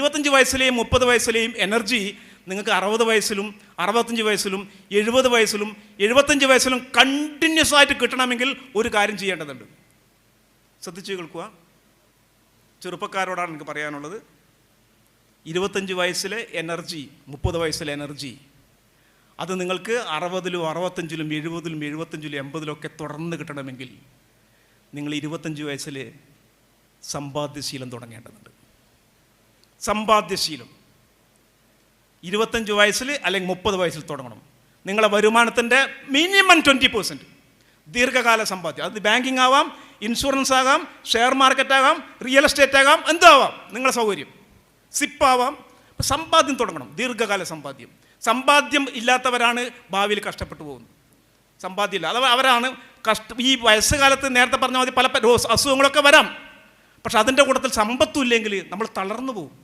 ഇരുപത്തഞ്ച് വയസ്സിലെയും മുപ്പത് വയസ്സിലെയും എനർജി നിങ്ങൾക്ക് അറുപത് വയസ്സിലും അറുപത്തഞ്ച് വയസ്സിലും എഴുപത് വയസ്സിലും എഴുപത്തഞ്ച് വയസ്സിലും കണ്ടിന്യൂസ് ആയിട്ട് കിട്ടണമെങ്കിൽ ഒരു കാര്യം ചെയ്യേണ്ടതുണ്ട്. ശ്രദ്ധിച്ചു കേൾക്കുക. ചെറുപ്പക്കാരോടാണ് എനിക്ക് പറയാനുള്ളത്. ഇരുപത്തഞ്ച് വയസ്സിലെ എനർജി മുപ്പത് വയസ്സിലെ എനർജി അത് നിങ്ങൾക്ക് അറുപതിലും അറുപത്തഞ്ചിലും എഴുപതിലും എഴുപത്തഞ്ചിലും എൺപതിലും ഒക്കെ തുടർന്ന് കിട്ടണമെങ്കിൽ നിങ്ങൾ ഇരുപത്തഞ്ച് വയസ്സിൽ സമ്പാദ്യശീലം തുടങ്ങേണ്ടതുണ്ട്. സമ്പാദ്യശീലം. ഇരുപത്തഞ്ച് വയസ്സിൽ അല്ലെങ്കിൽ മുപ്പത് വയസ്സിൽ തുടങ്ങണം. നിങ്ങളെ വരുമാനത്തിന്റെ മിനിമം ട്വന്റി പെർസെന്റ് ദീർഘകാല സമ്പാദ്യം. അത് ബാങ്കിങ് ആവാം ഇൻഷുറൻസ് ആകാം ഷെയർ മാർക്കറ്റ് ആകാം റിയൽ എസ്റ്റേറ്റ് ആകാം എന്താവാം നിങ്ങളുടെ സൗകര്യം. സിപ്പാവാം അപ്പം സമ്പാദ്യം തുടങ്ങണം. ദീർഘകാല സമ്പാദ്യം. സമ്പാദ്യം ഇല്ലാത്തവരാണ് ഭാവിയിൽ കഷ്ടപ്പെട്ടു പോകുന്നത്. സമ്പാദ്യം സമ്പാദ്യമില്ല അഥവാ അവരാണ് കഷ്ട ഈ വയസ്സുകാലത്ത് നേരത്തെ പറഞ്ഞ മതി പല അസുഖങ്ങളൊക്കെ വരാം. പക്ഷെ അതിന്റെ കൂട്ടത്തിൽ സമ്പത്തും ഇല്ലെങ്കിൽ നമ്മൾ തളർന്നു പോകും.